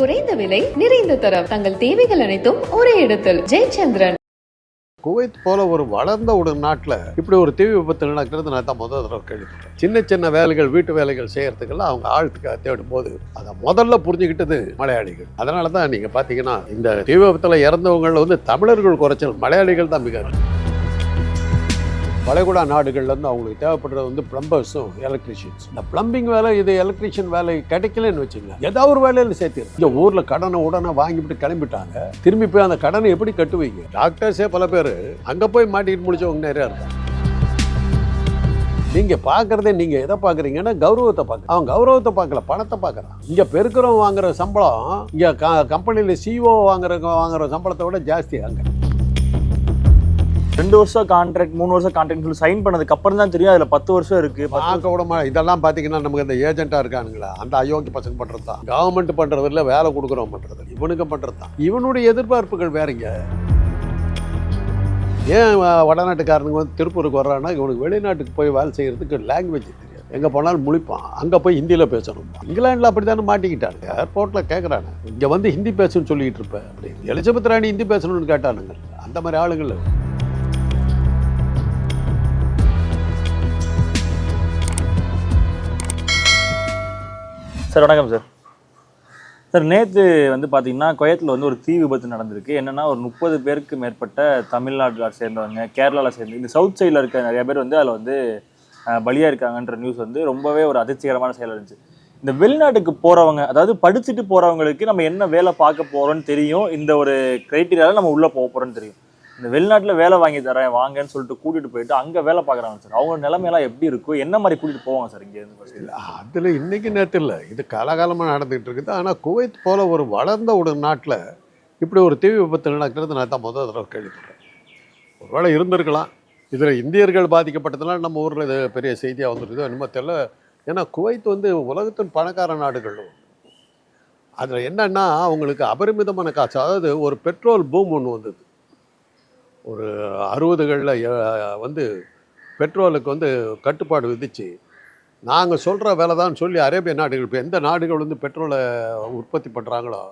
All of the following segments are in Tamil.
குறைந்த விலை நிறைந்த தரம். தங்கள் தேவைகள் அனைத்தும் ஒரே இடத்தில். ஜெயச்சந்திரன். குவைத் போல ஒரு வளர்ந்த ஒரு நாட்டில் இப்படி ஒரு தீ விபத்து நடக்கிறது நான் தான் முதல் தடவை கேள்விப்பட்டேன். சின்ன சின்ன வேலைகள் வீட்டு வேலைகள் செய்யறதுக்கெல்லாம் அவங்க ஆழ்த்துக்காக தேடும் போது அதை முதல்ல புரிஞ்சுக்கிட்டது மலையாளிகள். அதனால தான் நீங்கள் பார்த்தீங்கன்னா இந்த தீ விபத்தில் இறந்தவங்களில் வந்து தமிழர்கள் குறைச்சல் மலையாளிகள் தான் மிக வளைகுடா நாடுகள்லேருந்து அவங்களுக்கு தேவைப்படுறது வந்து பிளம்பர்ஸும் எலக்ட்ரிஷியன்ஸ் இந்த பிளம்பிங் வேலை இது எலக்ட்ரிஷியன் வேலை கிடைக்கலன்னு வச்சுங்க ஏதாவது ஒரு வேலையில் சேர்த்து இந்த ஊரில் கடனை உடனே வாங்கிவிட்டு கிளம்பிட்டாங்க. திரும்பி போய் அந்த கடனை எப்படி கட்டுவீங்க? டாக்டர்ஸே பல பேர் அங்கே போய் மாட்டிட்டு முடிச்சவங்க நிறையா இருக்காங்க. நீங்கள் பார்க்குறதே நீங்கள் எதை பார்க்குறீங்கன்னா கௌரவத்தை பார்க்க அவன் கௌரவத்தை பார்க்கல பணத்தை பார்க்குறான் இங்கே பெருக்கிறவன் வாங்குற சம்பளம் இங்கே க கம்பெனியில் சிஓ வாங்குற வாங்குற சம்பளத்தை விட ஜாஸ்தி அங்கே. ரெண்டு வருஷம் கான்ட்ராக்ட் மூணு வருஷம் கான்ட்ராக்ட் சொல்லி சைன் பண்ணதுக்கு அப்புறம் தான் தெரியும் அதுல பத்து வருஷம் இருக்கு. பார்க்க விட இதெல்லாம் பார்த்தீங்கன்னா நமக்கு இந்த ஏஜென்ட்டாக இருக்கானுங்களா? அந்த அயோக்கிய பசங்க பண்ணுறது தான். கவர்மெண்ட் பண்ணுறது இல்லை வேலை கொடுக்குறவன் பண்ணுறது இவனுக்கு பண்ணுறது தான். இவனுடைய எதிர்பார்ப்புகள் வேறங்க. ஏன் வ- வடநாட்டுக்காரனுங்க வந்து திருப்பூருக்கு வர்றான்னா இவனுக்கு வெளிநாட்டுக்கு போய் வேலை செய்கிறதுக்கு லாங்குவேஜ் தெரியாது. எங்கே போனாலும் முழிப்பான். அங்கே போய் ஹிந்தியில் பேசணும். இங்கிலாண்டில் அப்படி தானே மாட்டிக்கிட்டாங்க ஏர்போர்ட்டில் கேட்குறாங்க இங்கே வந்து ஹிந்தி பேசுன்னு சொல்லிட்டு இருப்பேன் அப்படின்னு எலிசபெத் ராணி ஹிந்தி பேசணும்னு கேட்டானுங்க. அந்த மாதிரி ஆளுங்கள் சார் வணக்கம் சார். சார் நேற்று வந்து பார்த்தீங்கன்னா குவைத்தில் வந்து ஒரு தீ விபத்து நடந்திருக்கு. என்னென்னா ஒரு முப்பது பேருக்கு மேற்பட்ட தமிழ்நாட்டில் சேர்ந்தவங்க கேரளாவில் சேர்ந்து இந்த சவுத் சைடில் இருக்க நிறைய பேர் வந்து அதில் வந்து பலியாக இருக்காங்கன்ற நியூஸ் வந்து ரொம்பவே ஒரு அதிர்ச்சிகரமான செயல் இருந்துச்சு. இந்த வெளிநாட்டுக்கு போகிறவங்க அதாவது படிச்சுட்டு போகிறவங்களுக்கு நம்ம என்ன வேலை பார்க்க போகிறோன்னு தெரியும். இந்த ஒரு க்ரைட்டீரியாவில் நம்ம உள்ளே போக போகிறோன்னு தெரியும். இந்த வெளிநாட்டில் வேலை வாங்கி தரேன் வாங்கன்னு சொல்லிட்டு கூட்டிகிட்டு போயிட்டு அங்கே வேலை பார்க்குறாங்க சார். அவங்க நிலைமையெல்லாம் எப்படி இருக்கும் என்ன மாதிரி கூட்டிகிட்டு போவாங்க சார் இங்கேருந்து இல்லை அதில் இன்றைக்கி நேற்று இல்லை. இது காலகாலமாக நடந்துகிட்டு இருக்குது. ஆனால் குவைத் போல் ஒரு வளர்ந்த ஒரு நாட்டில் இப்படி ஒரு தீ விபத்து நடக்கிறது நான் தான் முதல் தடவை கேள்விப்படுறேன். ஒருவேளை இருந்திருக்கலாம். இதில் இந்தியர்கள் பாதிக்கப்பட்டதுனால நம்ம ஊரில் இது பெரிய செய்தியாக வந்துருக்குதோ என்னமோ தெரியல. ஏன்னா குவைத் வந்து உலகத்தின் பணக்கார நாடுகள். அதில் என்னென்னா அவங்களுக்கு அபரிமிதமான காசு. அதாவது ஒரு பெட்ரோல் பூம் ஒன்று வந்தது. ஒரு அறுபதுகளில் வந்து பெட்ரோலுக்கு வந்து கட்டுப்பாடு விதிச்சு நாங்கள் சொல்கிற வேலை தான் சொல்லி அரேபிய நாடுகள் இப்போ எந்த நாடுகள் வந்து பெட்ரோலை உற்பத்தி பண்ணுறாங்களோ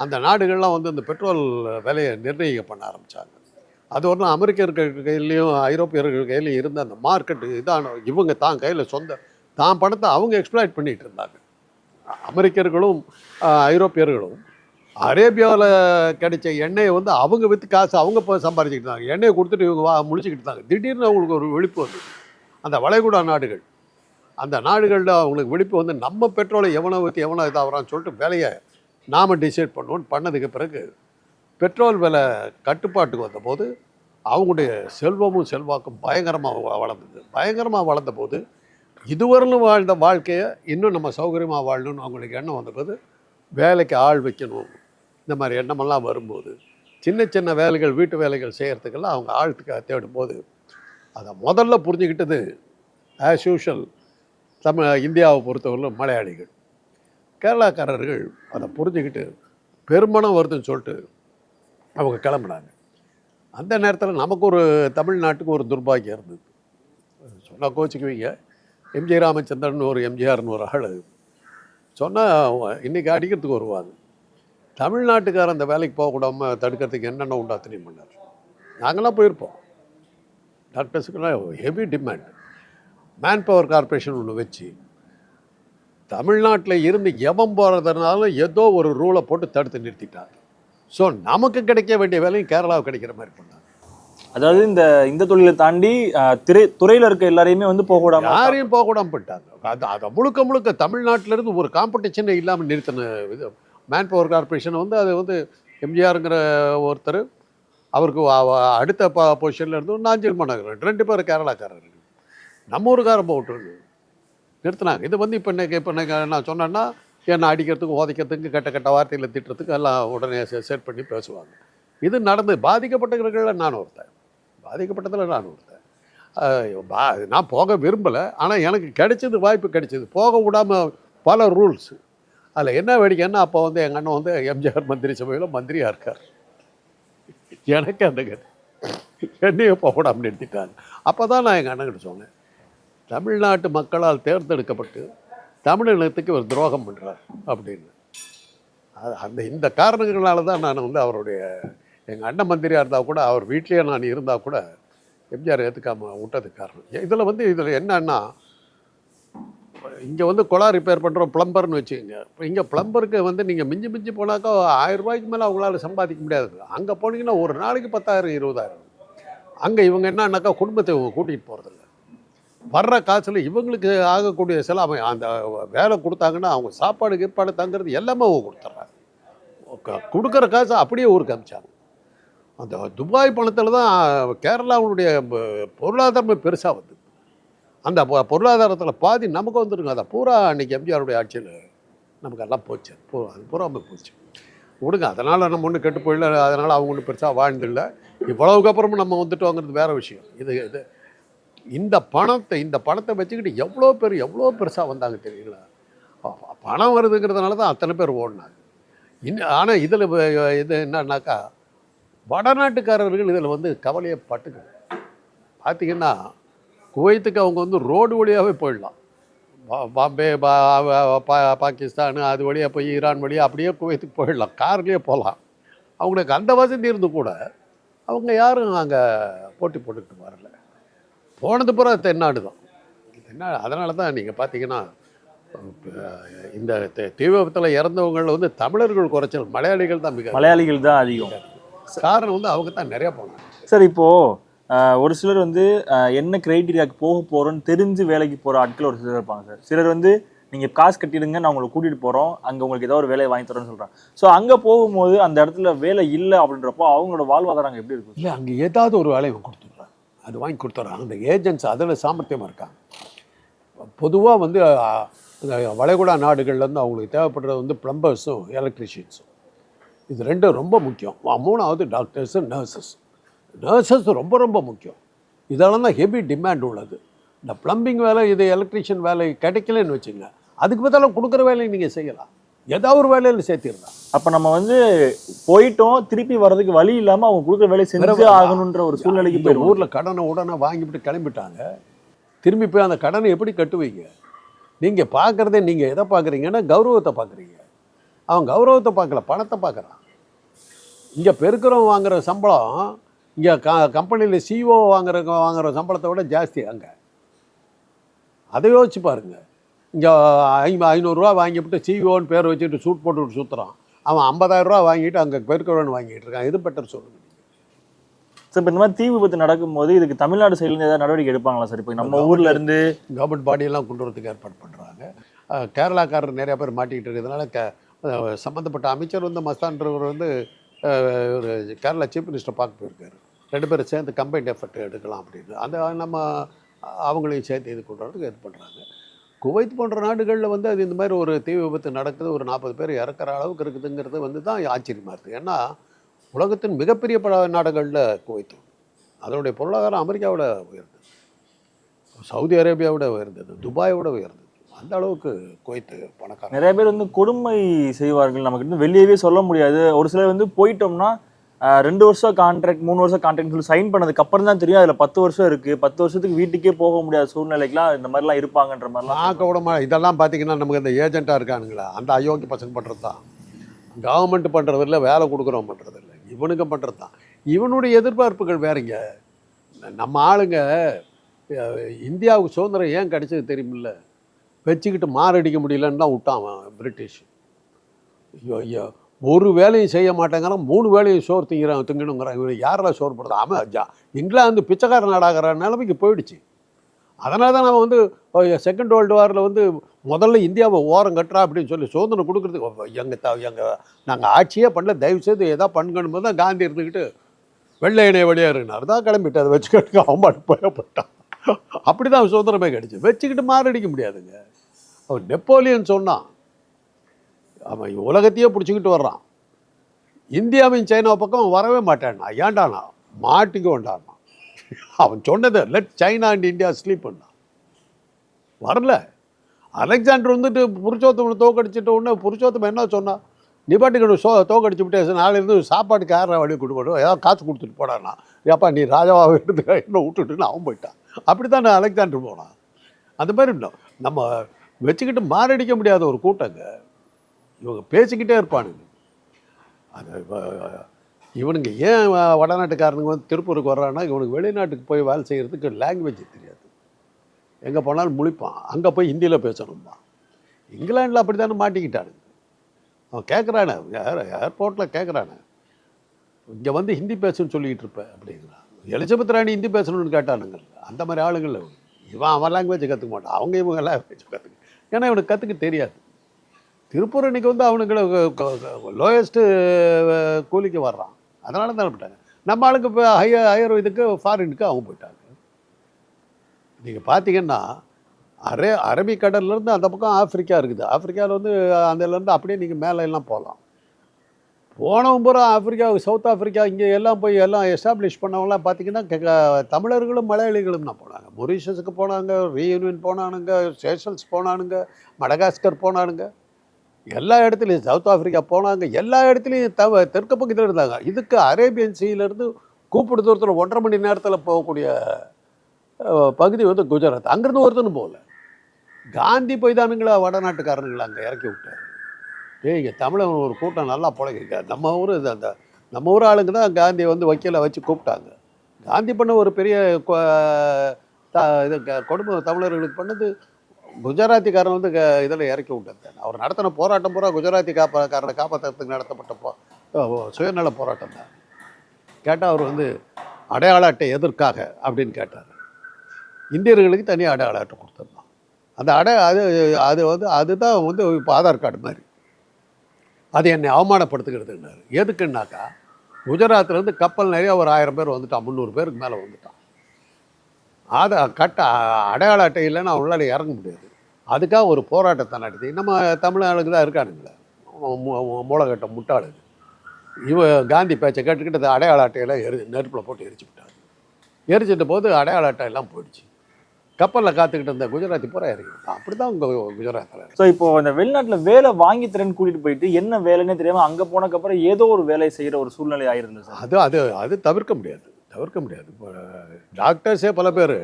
அந்த நாடுகள்லாம் வந்து இந்த பெட்ரோல் விலையை நிர்ணயிக்க பண்ண ஆரம்பித்தாங்க அது ஒன்றும் அமெரிக்கர்கள் கையிலையும் ஐரோப்பியர்கள் கையிலையும் இருந்த அந்த மார்க்கெட்டு இதான இவங்க தான் கையில் சொந்த தான் பணத்தை அவங்க எக்ஸ்ப்ளாய்ட் பண்ணிகிட்டு இருந்தாங்க. அமெரிக்கர்களும் ஐரோப்பியர்களும் அரேபியாவில் கிடைச்ச எண்ணெயை வந்து அவங்க விற்று காசு அவங்க இப்போ சம்பாரிச்சுக்கிட்டு இருந்தாங்க. எண்ணெயை கொடுத்துட்டு இவங்க வா முழிச்சுக்கிட்டு இருந்தாங்க. திடீர்னு அவங்களுக்கு ஒரு விழிப்பு வந்து. அந்த வளைகுடா நாடுகள். அந்த நாடுகளில் அவங்களுக்கு விழிப்பு வந்து நம்ம பெட்ரோலை எவனோ விற்று எவனோ இதாகிறான்னு சொல்லிட்டு விலையை நாம் டிசைட் பண்ணுவோன்னு பண்ணதுக்கு பிறகு பெட்ரோல் விலை கட்டுப்பாட்டுக்கு வந்தபோது அவங்களுடைய செல்வமும் செல்வாக்கும் பயங்கரமாக வளர்ந்தது. பயங்கரமாக வளர்ந்த போது இதுவரையிலும் வாழ்ந்த வாழ்க்கையை இன்னும் நம்ம சௌகரியமாக வாழணும்னு அவங்களுக்கு எண்ணம் வந்தபோது வேலைக்கு ஆள் வைக்கணும். இந்த மாதிரி எண்ணமெல்லாம் வரும்போது சின்ன சின்ன வேலைகள் வீட்டு வேலைகள் செய்கிறதுக்கெல்லாம் அவங்க ஆழ்த்துக்க தேடும்போது அதை முதல்ல புரிஞ்சுக்கிட்டது ஆஸ் யூஷுவல் தமிழ் இந்தியாவை பொறுத்தவரையிலும் மலையாளிகள். கேரளாக்காரர்கள் அதை புரிஞ்சுக்கிட்டு பெருமணம் வருதுன்னு சொல்லிட்டு அவங்க கிளம்புனாங்க. அந்த நேரத்தில் நமக்கு ஒரு தமிழ்நாட்டுக்கு ஒரு துர்பாக்கியம் இருந்தது. சொன்னால் கோச்சிக்குவீங்க. எம்ஜி ராமச்சந்திரன் ஒரு எம்ஜிஆர்னு ஒரு ஆள். சொன்னால் இன்றைக்கி அடிக்கிறதுக்கு வருவாங்க தமிழ்நாட்டுக்காரன் அந்த வேலைக்கு போகக்கூடாமல் தடுக்கிறதுக்கு என்னென்ன உண்டா தெரியும் பண்ணார். நாங்களாம் போயிருப்போம். டாக்டர்ஸுக்கெல்லாம் heavy demand man power corporation ஒன்று வச்சு தமிழ்நாட்டில் இருந்து எவன் போகிறதுனாலும் ஏதோ ஒரு ரூலை போட்டு தடுத்து நிறுத்திட்டாங்க. ஸோ நமக்கு கிடைக்க வேண்டிய வேலையும் கேரளாவுக்கு கிடைக்கிற மாதிரி பண்ணாங்க. அதாவது இந்த இந்த தொழிலை தாண்டி திரை துறையில இருக்க எல்லாரையுமே வந்து போக விடாம யாரையும் போகக்கூடாம போயிட்டாங்க அது அதை முழுக்க முழுக்க தமிழ்நாட்டுல இருந்து ஒரு காம்படிஷனே இல்லாமல் நிறுத்தின இது. மேன் பவர் கார்ப்பரேஷன் வந்து அது வந்து எம்ஜிஆருங்கிற ஒருத்தர் அவருக்கு அடுத்த ப பொசிஷனில் இருந்து நாஞ்சில் மன்னகர் ரெண்டு பேர் கேரளாக்காரர். நம்ம ஊருக்காரன் போட்டு நிறுத்தினாங்க. இது வந்து இப்போ இன்னைக்கு இப்போ நான் சொன்னேன்னா என்னை அடிக்கிறதுக்கு உதைக்கிறதுக்கு கெட்ட கெட்ட வார்த்தையில் திட்டுறதுக்கு எல்லாம் உடனே செட் பண்ணி பேசுவாங்க. இது நடந்து பாதிக்கப்பட்டவர்களில் நான் ஒருத்தன். பாதிக்கப்பட்டதில் நான் ஒருத்தன். பா- நான் போக விரும்பலை. ஆனால் எனக்கு கிடைச்சது வாய்ப்பு கிடைச்சது. போக விடாமல் பல ரூல்ஸு அதில் என்ன வேடிக்கைன்னா அப்போ வந்து எங்கள் அண்ணன் வந்து எம்ஜிஆர் மந்திரி சபையில் மந்திரியாக இருக்கார். எனக்கு அந்த கதை. என்னையும் போக நிறுத்திட்டாங்க அப்போ தான் நான் எங்கள் அண்ணன்கிட்ட சொன்னேன். தமிழ்நாட்டு மக்களால் தேர்ந்தெடுக்கப்பட்டு தமிழினத்துக்கு ஒரு துரோகம் பண்ணுறார் அப்படின்னு. அது- அந்த இந்த காரணங்களால தான் நான் வந்து அவருடைய எங்கள் அண்ணன் மந்திரியாக இருந்தால் கூட அவர் வீட்லேயே நான் இருந்தால் கூட எம்ஜிஆர் ஏற்றுக்காமல் விட்டதுக்கு காரணம். இதில் வந்து இதில் என்னன்னா இங்கே வந்து குழா ரிப்பேர் பண்ணுறோம் ப்ளம்பர்னு வச்சுக்கோங்க. இப்போ இங்கே ப்ளம்பருக்கு வந்து நீங்கள் மிஞ்சி மிஞ்சி போனாக்கா ஆயிரம் ரூபாய்க்கு மேலே அவங்களால சம்பாதிக்க முடியாது. அங்கே போனீங்கன்னா ஒரு நாளைக்கு பத்தாயிரம் இருபதாயிரம். அங்கே இவங்க என்னன்னாக்கா குடும்பத்தை இவங்க கூட்டிகிட்டு போகிறதில்ல வர்ற காசில் இவங்களுக்கு ஆகக்கூடிய செலவு அந்த வேலை கொடுத்தாங்கன்னா அவங்க சாப்பாடு கீப்பாடு தங்குறது எல்லாமே அவங்க கொடுத்துட்றாங்க. கொடுக்குற காசு அப்படியே ஊருக்கு அமிச்சாங்க. அந்த துபாய் பணத்தில் தான் கேரளாவுடைய பொருளாதாரமே பெருசாக வந்து அந்த பொருளாதாரத்தில் பாதி நமக்கு வந்துருங்க. அதை பூரா அன்றைக்கி எம்ஜிஆருடைய ஆட்சியில் நமக்கு எல்லாம் போச்சு. பூ அது பூராமே போச்சு. விடுங்க அதனால் நம்ம ஒன்றும் கெட்டு போயிடல. அதனால் அவங்க ஒன்றும் பெருசாக வாழ்ந்தில்ல இவ்வளவுக்கு அப்புறமும் நம்ம வந்துட்டோங்கிறது வேறு விஷயம். இது இது இந்த பணத்தை இந்த பணத்தை வச்சுக்கிட்டு எவ்வளோ பேர் எவ்வளோ பெருசாக வந்தாங்க தெரியுங்களா? பணம் வருதுங்கிறதுனால தான் அத்தனை பேர் ஓடினாங்க. இன்னும் ஆனால் இதில் இது என்னன்னாக்கா வடநாட்டுக்காரர்கள் இதில் வந்து கவலையை பட்டுக்கணும் பார்த்தீங்கன்னா குவைத்துக்கு அவங்க வந்து ரோடு வழியாகவே போயிடலாம். பாம்பே பாகிஸ்தான் அது வழியாக போய் ஈரான் வழியாக அப்படியே குவைத்துக்கு போயிடலாம். கார்லேயே போகலாம். அவங்களுக்கு அந்த வசதி இருந்து கூட அவங்க யாரும் அங்கே போட்டி போட்டுக்கிட்டு வரல. போனது பூரா தென்னாடு தான். தென்னாடு அதனால தான் நீங்கள் பார்த்தீங்கன்னா இந்த தீ- விபத்தில் இறந்தவங்களில் வந்து தமிழர்கள் குறைச்சல் மலையாளிகள் தான் மிக மலையாளிகள் தான் அதிகம். காரணம் வந்து அவங்க தான் நிறையா போனாங்க. சார் இப்போ ஆஹ், ஒரு சிலர் வந்து என்ன கிரைட்டீரியாவுக்கு போக போகிறோன்னு தெரிஞ்சு வேலைக்கு போகிற ஆட்கள் ஒரு சிலர் இருப்பாங்க சார். சிலர் வந்து நீங்கள் காசு கட்டிடுங்க நான் உங்களை கூட்டிகிட்டு போகிறோம் அங்கே உங்களுக்கு ஏதோ ஒரு வேலையை வாங்கி தரேன்னு சொல்கிறாங்க ஸோ அங்கே போகும்போது அந்த இடத்துல வேலை இல்லை அப்படின்றப்போ அவங்களோட வாழ்வாதாரம் அங்க எப்படி இருக்கும்? இல்லை அங்கே ஏதாவது ஒரு வேலையை கொடுத்துட்றாங்க. அது வாங்கி கொடுத்துட்றாங்க. அந்த ஏஜென்ட்ஸ் அதில் சாமர்த்தியமாக இருக்காங்க. பொதுவாக வந்து வளைகுடா நாடுகள்லேருந்து அவங்களுக்கு தேவைப்படுறது வந்து ப்ளம்பர்ஸும் எலக்ட்ரிஷியன்ஸும் இது ரெண்டும் ரொம்ப முக்கியம். மூணாவது டாக்டர்ஸு நர்சஸ் நர்சஸ் ரொம்ப ரொம்ப முக்கியம். இதெல்லாம் தான் ஹெவி டிமாண்ட் உள்ளது. இந்த ப்ளம்பிங் வேலை இது எலக்ட்ரிஷியன் வேலை கிடைக்கலன்னு வச்சுங்க. அதுக்கு பதிலாக கொடுக்குற வேலையை நீங்கள் செய்யலாம். ஏதாவது ஒரு வேலையில் சேர்த்திடலாம். அப்ப நம்ம வந்து போயிட்டோம் திருப்பி வர்றதுக்கு வழி இல்லாம அவங்க கொடுக்குற வேலையை செஞ்சு ஆகணுன்ற ஒரு சூழ்நிலைக்கு போயிருவோம் ஊரில் கடனை உடனே வாங்கிவிட்டு கிளம்பிட்டாங்க. திரும்பி போய் அந்த கடனை எப்படி கட்டுவீங்க? நீங்கள் பார்க்குறதே நீங்கள் எதை பார்க்குறீங்கன்னா கௌரவத்தை பார்க்குறீங்க. அவன் கௌரவத்தை பார்க்கல பணத்தை பார்க்குறான். இங்கே பெருக்கிறவன் வாங்குற சம்பளம் இங்கே க கம்பெனியில் சிஓ வாங்குற வாங்குற சம்பளத்தை விட ஜாஸ்தி அங்கே. அதை யோசிச்சு பாருங்க. இங்கே ஐ ஐநூறுரூவா வாங்கிவிட்டு சிஓன்னு பேர் வச்சுட்டு சூட் போட்டுட்டு சுற்றுறான் அவன் 50000 ரூபா வாங்கிட்டு அங்கே பெருக்கிறவன் வாங்கிட்டு இருக்கான். இது பெட்டர் சொல்லுங்க சார் இப்போ இந்த மாதிரி தீ விபத்து நடக்கும்போது இதுக்கு தமிழ்நாடு சைடுல ஏதாவது நடவடிக்கை எடுப்பாங்களா சார்? இப்போ நம்ம ஊர்ல இருந்து கவர்மெண்ட் பாடியெல்லாம் கொண்டு வரதுக்கு ஏற்பாடு பண்ணுறாங்க கேரளாக்காரர் நிறைய பேர் மாட்டிக்கிட்டு இருக்கிறதுனால கே சம்மந்தப்பட்ட அமைச்சர் வந்து மஸ்தான்றவர் வந்து ஒரு கேரளா சீஃப் மினிஸ்டர் பார்க்க போயிருக்காரு. ரெண்டு பேரும் சேர்ந்து கம்பைண்ட் எஃபர்ட் எடுக்கலாம் அப்படின்னு. அந்த நம்ம அவங்களையும் சேர்த்து இது கொண்டு இது பண்ணுறாங்க குவைத் போன்ற நாடுகளில் வந்து அது இந்த மாதிரி ஒரு தீ விபத்து நடக்குது ஒரு நாற்பது பேர் இறக்குற அளவுக்கு இருக்குதுங்கிறது வந்து தான் ஆச்சரியமாக இருக்குது ஏன்னா உலகத்தின் மிகப்பெரிய பல நாடுகளில் குவைத்து அதனுடைய பொருளாதாரம் அமெரிக்காவோட உயர்ந்தது. சவுதி அரேபியாவோட உயர்ந்தது துபாயோட உயர்ந்தது. அந்த அளவுக்கு குவைத்து பணக்காரன் நிறைய பேர் வந்து கொடுமை செய்வார்கள் நமக்கு. இன்னும் வெளியவே சொல்ல முடியாது. ஒரு சிலர் வந்து போயிட்டோம்னா ரெண்டு வருஷம் கான்ட்ராக்ட் மூணு வருஷம் கான்ட்ராக்ட் சொல்லி சைன் பண்ணதுக்கு அப்புறம் தான் தெரியும். அதுல பத்து வருஷம் இருக்கு. பத்து வருஷத்துக்கு வீட்டுக்கே போக முடியாத சூழ்நிலைக்கெல்லாம் இந்த மாதிரிலாம் இருப்பாங்கன்ற மாதிரிலாம் பார்க்க விட இதெல்லாம் பார்த்தீங்கன்னா நமக்கு இந்த ஏஜென்ட்டாக இருக்கானுங்களா? அந்த அயோக்கிய பசங்க பண்ணுறது தான். கவர்மெண்ட் பண்ணுறதில்ல வேலை கொடுக்குறவன் பண்ணுறதில்ல இவனுங்க பண்ணுறது தான். இவனுடைய எதிர்பார்ப்புகள் வேறங்க. நம்ம ஆளுங்க இந்தியாவுக்கு சுதந்திரம் ஏன் கிடைச்சது தெரியுமில்ல? வச்சுக்கிட்டு மாரடிக்க முடியலன்னு தான் விட்டான் பிரிட்டிஷ். ஐயோ ஐயோ. ஒரு வேலையும் செய்ய மாட்டேங்கிறான் மூணு வேலையும் சோறு திங்கிறான் திங்கணுங்கிறான். இவன் யாரெல்லாம் சோறு போடுறது? அவன் ஜா இங்கிலாந்து பிச்சைக்கார நாடாகிற நிலைமைக்கு போயிடுச்சு. அதனால தான் நம்ம வந்து செகண்ட் வேர்ல்டு வாரில் வந்து முதல்ல இந்தியாவை ஓரம் கட்டுறா அப்படின்னு சொல்லி சுதந்திரம் கொடுக்குறதுக்கு எங்கள் த எங்கள் நாங்கள் ஆட்சியே பண்ணல தயவு செய்து எதா பண்ணுங்கன்னு தான் காந்தி இருந்துக்கிட்டு வெள்ளை இணைய வழியாக தான் கிளம்பிட்டு அதை வச்சுக்கிட்டு அவன் பயப்பட்டான். அப்படி தான் சுதந்திரமே கிடச்சி. வச்சுக்கிட்டு மாரடிக்க முடியாதுங்க. அவன் நெப்போலியன் சொன்னான் அவன் உலகத்தையே பிடிச்சிக்கிட்டு வர்றான். இந்தியாவின் சைனா பக்கம் வரவே மாட்டான்னா ஏன்டானா மாட்டிக்க வேண்டானா அவன் சொன்னது let China and India sleep பண்ணான் வரல. அலெக்சாண்டர் வந்துட்டு புருஷோத்தமனை தோக்கடிச்சிட்ட உடனே புருஷோத்தமன் என்ன சொன்னான் நீ பாட்டுக்கு சோ தோக்கடிச்சு விட்டே நாளையிலேருந்து சாப்பாட்டுக்கு யாரை வழி கொடுக்கணும் ஏதாவது காசு கொடுத்துட்டு போடானா ஏப்பா நீ ராஜாவாக இருந்து என்ன விட்டுட்டுன்னு அவன் போயிட்டான். அப்படி தான் அலெக்சாண்டர் போனான். அந்த மாதிரி இன்னும் நம்ம வச்சுக்கிட்டு மாரடிக்க முடியாத ஒரு கூட்டங்க. இவங்க பேசிக்கிட்டே இருப்பானுங்க. அது இவனுங்க ஏன் வடநாட்டுக்காரனுங்க வந்து திருப்பூருக்கு வர்றான்னா இவனுக்கு வெளிநாட்டுக்கு போய் வேலை செய்கிறதுக்கு லாங்குவேஜ் தெரியாது. எங்கே போனாலும் முழிப்பான். அங்கே போய் ஹிந்தியில் பேசணும்பா. இங்கிலாண்டில் அப்படி தானே மாட்டிக்கிட்டானுங்க. அவன் கேட்குறானே ஏர் ஏர்போர்ட்டில் கேட்குறானே இங்கே வந்து ஹிந்தி பேசணும்னு சொல்லிக்கிட்டு இருப்பேன் அப்படிங்கிறான். எலிசபெத் ராணி ஹிந்தி பேசணும்னு கேட்டானுங்க. அந்த மாதிரி ஆளுங்கள் இவன் அவன் லாங்குவேஜ் கற்றுக்க மாட்டான். அவங்க இவங்க லாங்குவேஜ் கற்றுக்க ஏன்னா இவனுக்கு கற்றுக்க தெரியாது. திருப்பூர் இன்னைக்கு வந்து அவனுக்கு லோயஸ்ட்டு கூலிக்கு வர்றான். அதனால தான் போயிட்டாங்க நம்ம ஆளுக்கு இப்போ ஹையர் ஹையர் இதுக்கு ஃபாரினுக்கு அவங்க போயிட்டாங்க. நீங்கள் பார்த்தீங்கன்னா அரே அரபிக்கடல்லேருந்து அந்த பக்கம் ஆஃப்ரிக்கா இருக்குது. ஆஃப்ரிக்காவில் வந்து அந்தலேருந்து அப்படியே நீங்கள் மேலே எல்லாம் போகலாம் போனவன் பூரா ஆப்பிரிக்கா சவுத் ஆஃப்ரிக்கா இங்கே எல்லாம் போய் எல்லாம் எஸ்டாப்ளிஷ் பண்ணவங்களாம் பார்த்தீங்கன்னா கே- தமிழர்களும் மலையாளிகளும் தான் போனாங்க. மொரிஷஸுக்கு போனாங்க ரீயூனியன் போனானுங்க சேஷல்ஸ் போனானுங்க மடகாஸ்கர் போனானுங்க. எல்லா இடத்துலையும் சவுத் ஆஃப்ரிக்கா போனாங்க எல்லா இடத்துலையும் தவ தெற்கு பக்கத்தில் இருந்தாங்க. இதுக்கு அரேபியன் சீலேருந்து கூப்பிடு தூரத்தில் ஒன்றரை மணி நேரத்தில் போகக்கூடிய பகுதி வந்து குஜராத். அங்கேருந்து ஒருத்தனும் போகல. காந்தி போய் தானுங்களா அங்கே இறக்கி விட்டார். ஏய் தமிழன் ஒரு கூட்டம் நல்லா பிழைக்க நம்ம ஊர் இது அந்த நம்ம ஊர் ஆளுங்க தான் காந்தியை வந்து வக்கீலை வச்சு கூப்பிட்டாங்க. காந்தி பண்ண ஒரு பெரிய இது க- கொடுமை தமிழர்களுக்கு பண்ணது குஜராத்திக்காரன் வந்து இதில் இறக்கி விட்டது அவர் நடத்தின போராட்டம் பூரா குஜராத்தி காப்பாக்காரனை காப்பாற்றுறதுக்கு நடத்தப்பட்ட போ ஓ, சுயநல போராட்டம் தான். கேட்டால் அவர் வந்து அடையாள அட்டை எதற்காக? அப்படின்னு கேட்டார். இந்தியர்களுக்கு தனி அடையாள அட்டை கொடுத்துருந்தான் அந்த அடை அது அது வந்து அதுதான் வந்து இப்போ ஆதார் கார்டு மாதிரி. அது என்னை அவமானப்படுத்துகிறதுன்னாரு. எதுக்குன்னாக்கா குஜராத்லேருந்து கப்பல் நிறைய ஒரு ஆயிரம் பேர் வந்துட்டான் முந்நூறு பேருக்கு மேலே வந்துட்டான். அதை கட்ட அடையாள அட்டை இல்லைன்னா அவங்களால இறங்க முடியாது. அதுக்காக ஒரு போராட்டத்தை நடத்தி நம்ம தமிழ்நாடுக்கு தான் இருக்கானுங்களே. மூ- மூ- மூலகட்டம் முட்டாளுங்க. இவ காந்தி பேச்சை கேட்டுக்கிட்டு அந்த அடையாள அட்டையெல்லாம் எரி நெருப்பில் போட்டு எரிச்சு விட்டாங்க. எரிச்சிட்ட போது அடையாள அட்டை எல்லாம் போயிடுச்சு. கப்பலில் காத்துக்கிட்டு இருந்த குஜராத்தி பூரா இறங்கிட்டான் அப்படி தான் உங்கள் குஜராத்தில் ஸோ இப்போ இந்த வெளிநாட்டுல வேலை வாங்கி தரேன்னு கூட்டிட்டு போயிட்டு என்ன வேலைன்னே தெரியாம அங்க போனதுக்கப்புறம் ஏதோ ஒரு வேலை செய்யற ஒரு சூழ்நிலை ஆயிருந்தது அது அது அது தவிர்க்க முடியாது. தவிர்க்க முடியாது. இப்போ டாக்டர்ஸே பல பேர்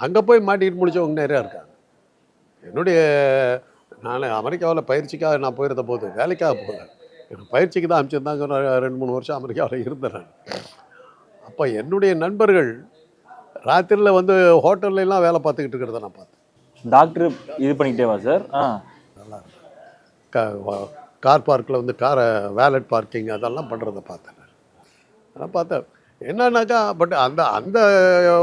அங்கே போய் மாட்டிக்கிட்டு முடிச்சவங்க நிறையா இருக்காங்க. என்னுடைய நான் அமெரிக்காவில் பயிற்சிக்காக நான் போயிருந்த போது வேலைக்காக போகல. எனக்கு பயிற்சிக்கு தான் அனுப்பிச்சிருந்தாங்க. ரெண்டு மூணு வருஷம் அமெரிக்காவில் இருந்தேன் நான். அப்போ என்னுடைய நண்பர்கள் ராத்திரியில் வந்து ஹோட்டல்ல எல்லாம் வேலை பார்த்துக்கிட்டு இருக்கிறத நான் பார்த்தேன். டாக்டர் இது பண்ணிக்கிட்டேவா சார்? ஆ. நல்லா கார் பார்க்கில் வந்து காரை வேலட் பார்க்கிங் அதெல்லாம் பண்ணுறத பார்த்தேன் நான். பார்த்தேன் என்னன்னாக்கா பட் அந்த அந்த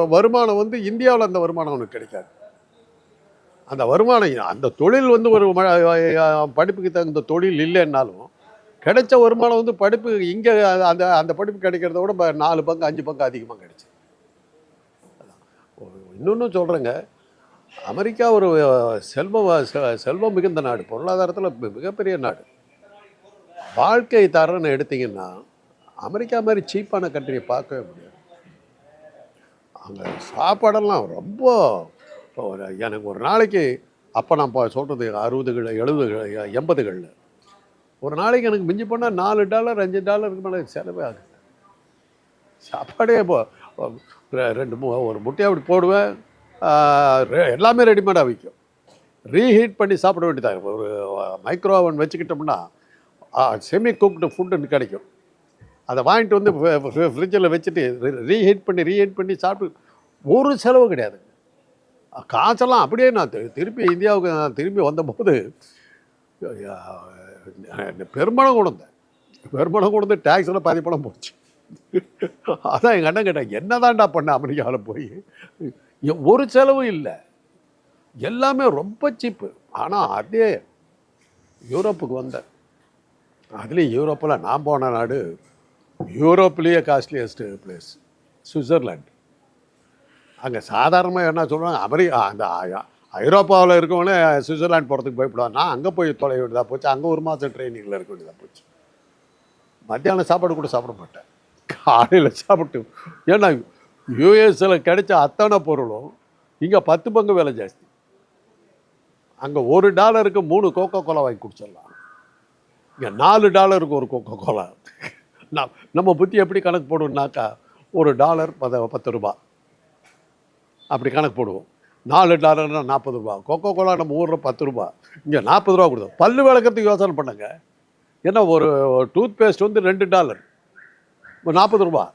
வருமானம் வந்து இந்தியாவில் அந்த வருமானம் உனக்கு கிடைக்காது. அந்த வருமானம் அந்த தொழில் வந்து ஒரு படிப்புக்கு தகுந்த தொழில் இல்லைன்னாலும் கிடைச்ச வருமானம் வந்து படிப்பு இங்கே அந்த அந்த படிப்பு கிடைக்கிறத விட நாலு பங்கு அஞ்சு பங்கு அதிகமாக கிடைச்சி. இன்னொன்று சொல்கிறேங்க அமெரிக்கா ஒரு செல்வம் செ- செல்வம் மிகுந்த நாடு பொருளாதாரத்தில் மிகப்பெரிய நாடு. வாழ்க்கை தரன்னு எடுத்தீங்கன்னா அமெரிக்கா மாதிரி சீப்பான கண்ட்ரியை பார்க்கவே முடியாது. அங்கே சாப்பாடெல்லாம் ரொம்ப இப்போ ஒரு எனக்கு ஒரு நாளைக்கு அப்போ நான் இப்போ சொல்கிறது அறுபதுகள் எழுபதுகள் எண்பதுகளில் ஒரு நாளைக்கு எனக்கு மிஞ்சி போனால் நாலு டாலர் அஞ்சு டாலருக்கு மேலே செலவே ஆகுது. சாப்பாடே இப்போ ரெண்டு மூ ஒரு முட்டையை அப்படி போடுவேன் எல்லாமே ரெடிமேடாக விற்கும் ரீஹீட் பண்ணி சாப்பிட வேண்டியதாக ஒரு மைக்ரோ ஓவன் வச்சுக்கிட்டோம்னா செமி குக்டு ஃபுட்டுன்னு கிடைக்கும். அதை வாங்கிட்டு வந்து ஃப்ரிட்ஜில் வச்சுட்டு ரீஹீட் பண்ணி ரீஹீட் பண்ணி சாப்பிட்டு ஒரு செலவு கிடையாது. காசெல்லாம் அப்படியே நான் திருப்பி இந்தியாவுக்கு நான் திரும்பி வந்தபோது அஹ், கொடுந்தேன் பெரும்பணம் கொடுத்து டேக்ஸில் பாதி பணம் போச்சு. அதான் எங்கள் அண்ணன் கேட்டேன் என்னதான்டா பண்ண? அமெரிக்காவில் போய். ஒரு செலவும் இல்லை. எல்லாமே ரொம்ப சீப்பு ஆனால் அதே யூரோப்புக்கு வந்தேன். அதுலேயும் யூரோப்பில் நான் போன நாடு யூரோப்லேயே காஸ்ட்லியஸ்ட் பிளேஸ் சுவிட்சர்லாண்டு அங்கே சாதாரணமாக என்ன சொல்கிறாங்க அமெரிக்கா அந்த ஐரோப்பாவில் இருக்கவனே சுவிட்சர்லாண்ட் போகிறதுக்கு பயப்படுவான். நான் அங்கே போய் தொலை வேண்டியதாக போச்சு. அங்கே ஒரு மாதம் ட்ரைனிங்கில் இருக்க வேண்டியதாக போச்சு. மத்தியானம் சாப்பாடு கூட சாப்பிட மாட்டேன். காலையில் சாப்பிட்டு. ஏன்னா யூஎஸில் கிடைச்ச அத்தனை பொருளும் இங்கே பத்து பங்கு விலை ஜாஸ்தி. அங்கே ஒரு டாலருக்கு மூணு கோகோ கோலா வாங்கி குடிச்சிடலாம். இங்கே நாலு டாலருக்கு ஒரு கோகோ கோலா நான் நம்ம புத்தி எப்படி கணக்கு போடுவோம்னாக்கா ஒரு டாலர் பத பத்து ரூபா. அப்படி கணக்கு போடுவோம். நாலு டாலர்னால் நாற்பது ரூபா. கொக்கோ கோலா நம்ம ஊரில் பத்து ரூபா. இங்கே நாற்பது ரூபா கொடுத்தோம். பல்லு விளக்கிறதுக்கு யோசனை பண்ணுங்க. ஏன்னா ஒரு டூத் பேஸ்ட் வந்து ரெண்டு டாலர். ஒரு நாற்பது ரூபா.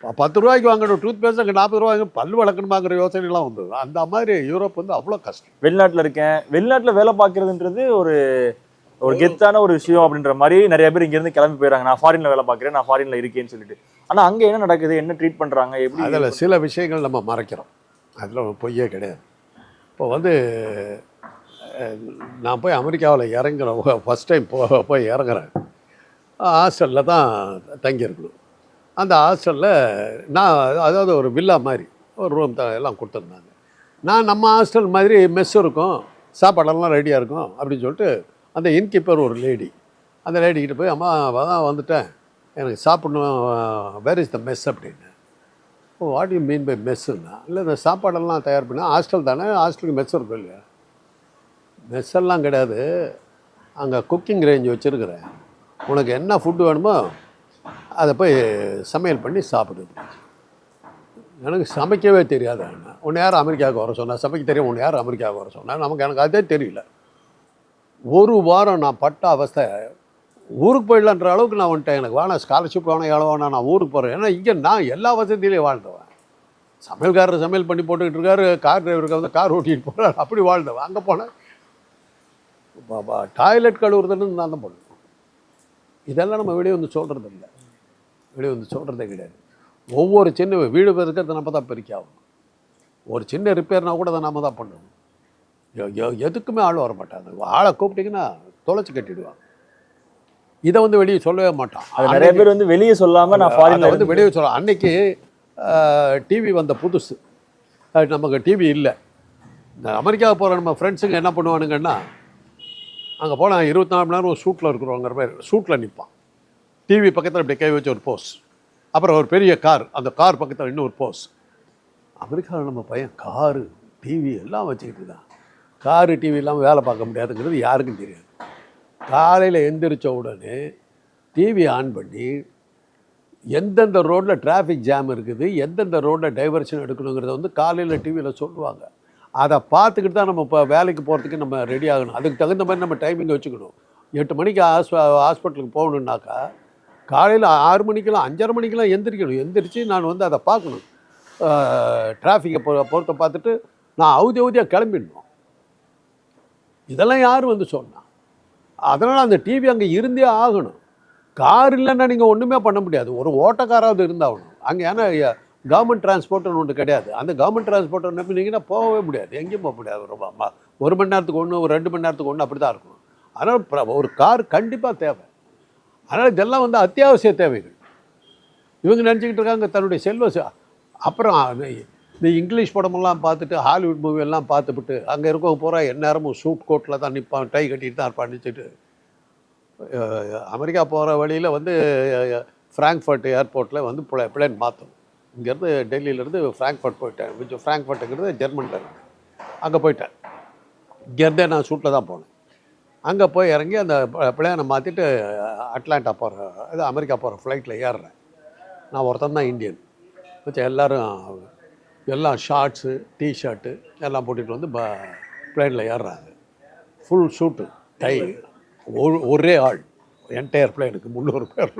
ப- பத்து ரூபாய்க்கு வாங்கணும் டூத் பேஸ்ட் அங்கே நாற்பது ரூபாய்க்கு பல் வளர்க்கணுமாங்கிற யோசனைலாம் வந்தது. அந்த மாதிரி யூரோப் வந்து அவ்வளோ கஷ்டம். வெளிநாட்டில் இருக்கேன். வெளிநாட்டில் வேலை பார்க்குறதுன்றது ஒரு ஒரு கெத்தான ஒரு விஷயம் அப்படின்ற மாதிரி நிறைய பேர் இங்க இருந்து கிளம்பி போயிறாங்க. நான் ஃபாரின்ல வேலை பார்க்கறேன் நான் ஃபாரின்ல இருக்கேன்னு சொல்லிட்டு. ஆனா அங்க என்ன நடக்குது? என்ன ட்ரீட் பண்றாங்க? எப்படி அதில் சில விஷயங்கள் நம்ம மறைக்கிறோம். அதில் ஒரு பொய்யே கிடையாது. இப்போ வந்து நான் போய் அமெரிக்காவில் இறங்குறேன் ஃபஸ்ட் டைம் போ போய் இறங்குறேன். ஹாஸ்டலில் தான் தங்கியிருக்கணும். அந்த ஹாஸ்டலில் நான் அதாவது ஒரு வில்லா மாதிரி ஒரு ரூம் த எல்லாம் கொடுத்துருந்தாங்க. நான் நம்ம ஹாஸ்டல் மாதிரி மெஸ் இருக்கும் சாப்பாடெல்லாம் ரெடியாக இருக்கும் அப்படின்னு சொல்லிட்டு அந்த இன்கீப்பர் ஒரு லேடி அந்த லேடிக்கிட்ட போய் அம்மா அதான் வந்துட்டேன். எனக்கு சாப்பிடணும். வேர் இஸ் த மெஸ் அப்படின்னு. Oh what you mean by மெஸ்ஸுன்னா இல்லை இந்த சாப்பாடெல்லாம் தயார் பண்ணால் ஹாஸ்டல் தானே? ஹாஸ்டலுக்கு மெஸ் இருக்கும் இல்லையா? மெஸ்ஸெல்லாம் கிடையாது. அங்கே குக்கிங் ரேஞ்ச் வச்சுருக்கிறேன். உனக்கு என்ன ஃபுட்டு வேணுமோ அதை போய் சமையல் பண்ணி சாப்பிடு. எனக்கு சமைக்கவே தெரியாது அண்ணா. உன்னை யார் அமெரிக்காவுக்கு வர சொன்னால் சமைக்க தெரியும். உன்னை யார் அமெரிக்காவுக்கு வர சொன்னால் நமக்கு எனக்கு அதே தெரியல. ஒரு வாரம் நான் பட்ட அவஸ்தை ஊருக்கு போயிடலான்ற அளவுக்கு நான் வந்துட்டேன். எனக்கு வேணாம் ஸ்காலர்ஷிப் வேணாம் எவ்வளோ வேணாம் நான் ஊருக்கு போகிறேன் ஏன்னா இங்கே நான் எல்லா வசதியிலையும் வாழ்ந்தவன்? சமையல்காரர் சமையல் பண்ணி போட்டுக்கிட்டு இருக்காரு கார் டிரைவருக்கு வந்து கார் ஓட்டிகிட்டு போகிறார் அப்படி வாழ்ந்தவன். அங்கே போனேன் டாய்லெட் கழுவுறதுன்னு நான் தான் பண்ணுவேன் இதெல்லாம் நம்ம வெளியே வந்து சொல்கிறது இல்லை வெளியே வந்து சொல்கிறதே கிடையாது. ஒவ்வொரு சின்ன வீடு பெருக்கிறது நம்ம தான் பெருக்கி ஆகணும். ஒரு சின்ன ரிப்பேர்னா கூட அதை நம்ம தான் பண்ணணும். எதுக்குமே ஆள் வர மாட்டாங்க ஆளை கூப்பிட்டிங்கன்னா தொலைச்சி கட்டிடுவாங்க. இதை வந்து வெளியே சொல்லவே மாட்டான். நிறைய பேர் வந்து வெளியே சொல்லாம நான் ஃபாரின்ல வந்து வெளியே சொல்ல அன்னைக்கு டிவி வந்த புதுசு. அது நமக்கு டிவி இல்லை. இந்த அமெரிக்கா போகிற நம்ம ஃப்ரெண்ட்ஸுங்க என்ன பண்ணுவானுங்கன்னா அங்கே போனால் இருபத்தி நாலு மணி நேரம் ஒரு சூட்டில் இருக்கிறவங்கிற பேர் சூட்டில் நிற்பான் டிவி பக்கத்தில் இப்படி கை வச்சு ஒரு போஸ் அப்புறம் ஒரு பெரிய கார் அந்த கார் பக்கத்தில் இன்னும் ஒரு போஸ் அமெரிக்காவில் நம்ம பையன் காரு டிவி எல்லாம் வச்சுக்கிட்டு இருக்கான். காரு டிவி இல்லாமல் வேலை பார்க்க முடியாதுங்கிறது யாருக்கும் தெரியாது. காலையில் எந்திரிச்ச உடனே டிவி ஆன் பண்ணி எந்தெந்த ரோட்டில் டிராஃபிக் ஜாம் இருக்குது எந்தெந்த ரோட்டில் டைவர்ஷன் எடுக்கணுங்கிறத வந்து காலையில் டிவியில் சொல்லுவாங்க. அதை பார்த்துக்கிட்டு தான் நம்ம இப்போ வேலைக்கு போகிறதுக்கு நம்ம ரெடி ஆகணும். அதுக்கு தகுந்த மாதிரி நம்ம டைமிங் வச்சுக்கணும். எட்டு மணிக்கு ஹாஸ் ஹாஸ்பிட்டலுக்கு போகணுன்னாக்கா காலையில் ஆறு மணிக்கெல்லாம் அஞ்சரை மணிக்கெல்லாம் எந்திரிக்கணும். எந்திரிச்சு நான் வந்து அதை பார்க்கணும். டிராஃபிக்கை பொ பொறுத்த பார்த்துட்டு நான் அவுதி அவுதியாக கிளம்பிடணும். இதெல்லாம் யார் வந்து சொன்னா? அதனால் அந்த டிவி அங்கே இருந்தே ஆகணும். கார் இல்லைன்னா நீங்கள் ஒன்றுமே பண்ண முடியாது. ஒரு ஓட்டக்காராவது இருந்தாகணும். அங்கே ஏன்னா கவர்மெண்ட் டிரான்ஸ்போர்ட்னு ஒன்று கிடையாது. அந்த கவர்மெண்ட் டிரான்ஸ்போர்ட்டை நம்பினீங்கன்னா போகவே முடியாது. எங்கேயும் போக முடியாது. ரொம்ப ஒரு மணி நேரத்துக்கு ஒன்று ஒரு ரெண்டு மணி நேரத்துக்கு ஒன்று அப்படி தான் இருக்கும். அதனால் ஒரு கார் கண்டிப்பாக தேவை. அதனால் இதெல்லாம் வந்து அத்தியாவசிய தேவைகள். இவங்க நினச்சிக்கிட்டு இருக்காங்க தன்னுடைய செல்வ அப்புறம் இந்த இங்கிலீஷ் படமெல்லாம் பார்த்துட்டு ஹாலிவுட் மூவியெல்லாம் பார்த்துவிட்டு அங்கே இருக்கவங்க பூரா எந்நேரமும் சூட் கோட்டில் தான் நிற்பான் டை கட்டிட்டு தான் இருப்பான் நினச்சிட்டு அமெரிக்கா போகிற வழியில் வந்து ஃப்ராங்க்ஃபர்ட் ஏர்போர்ட்டில் வந்து பிளேன் மாற்றணும் இங்கேருந்து டெல்லியிலேருந்து ஃப்ராங்க்ஃபர்ட் போயிட்டேன். கொஞ்சம் ஃப்ராங்க்ஃபர்ட்டுங்கிறது ஜெர்மனியில் இருக்குது அங்கே போயிட்டேன். இங்கேருந்தே நான் சூட்டில் தான் போனேன். அங்கே போய் இறங்கி அந்த பிளேனை மாற்றிட்டு அட்லாண்டா போகிற இது அமெரிக்கா போகிற ஃப்ளைட்டில் ஏறுறேன். நான் ஒருத்தன் தான் இந்தியன் மிச்சம் எல்லோரும் எல்லாம் ஷார்ட்ஸு டிஷர்ட்டு எல்லாம் போட்டுட்டு வந்து ப பிளேனில் ஏறுறாங்க. ஃபுல் ஷூட்டு டை ஒரு ஒரே ஆள். என்டையர் பிளேனுக்கு முந்நூறு பேர்.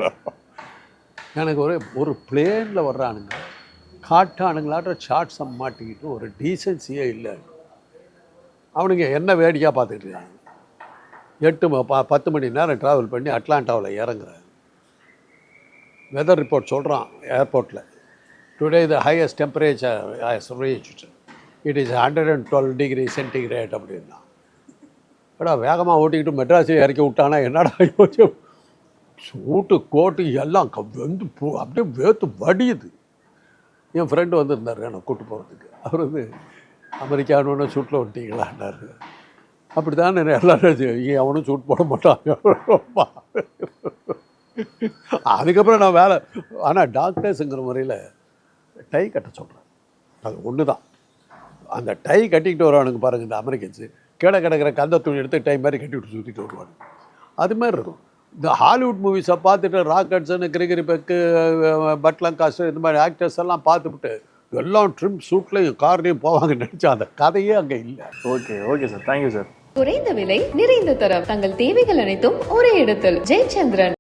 எனக்கு ஒரே ஒரு பிளேனில் வர்றானுங்க. காட்டானுங்களாட்ட ஷார்ட்ஸை மாட்டிக்கிட்டு ஒரு டீசன்சியே இல்லை. அவனுங்க என்ன வேடிக்கையாக பார்த்துக்கிட்டு இருக்காங்க. எட்டு ம- ப பத்து மணி நேரம் ட்ராவல் பண்ணி அட்லாண்டாவில் இறங்குறாங்க. வெதர் ரிப்போர்ட் சொல்கிறான் ஏர்போர்ட்டில் today the highest temperature has reached it is hundred and twelve degree centigrade அப்படின்னா. ஏடா வேகமாக ஓட்டிக்கிட்டு மெட்ராஸில் இறக்கி விட்டானா என்னடா யோசிச்சு? சூட்டு கோட்டு எல்லாம் வந்து அப்படியே வேத்து வடியுது. என் ஃப்ரெண்டு வந்திருந்தார் என்னை கூட்டு போகிறதுக்கு அவர் வந்து அமெரிக்கானு சூட்டில் விட்டீங்களான்னாரு அப்படி தான் எல்லாரும் இங்கே அவனும் சூட் போட மாட்டாங்க அதுக்கப்புறம் நான் வேலை ஆனால் டாக்டர்ஸுங்கிற முறையில் டை கட்ட சொல்கிறேன் அது ஒன்று தான் அந்த டை கட்டிக்கிட்டு வருவானுங்க பாருங்க இந்த அமெரிக்கன்ஸு. கீழே கிடக்கிற கந்த துணி எடுத்து டை மாதிரி கட்டிவிட்டு சுற்றிட்டு வருவாங்க அது மாதிரி இருக்கும். இந்த ஹாலிவுட் மூவிஸை பார்த்துட்டு ராக்கெட்ஸனு கிரிகிரி பெக்கு பட்லங் காசு இந்த மாதிரி ஆக்டர்ஸ் எல்லாம் பார்த்துவிட்டு எல்லாம் ட்ரிம் சூட்லேயும் கார்லேயும் போவாங்கன்னு நினச்சா அந்த கதையே அங்கே இல்லை. Okay okay sir thank you sir குறைந்த விலை நிறைந்த தரம். தங்கள் தேவைகள் அனைத்தும் ஒரே இடத்தில். ஜெயச்சந்திரன்.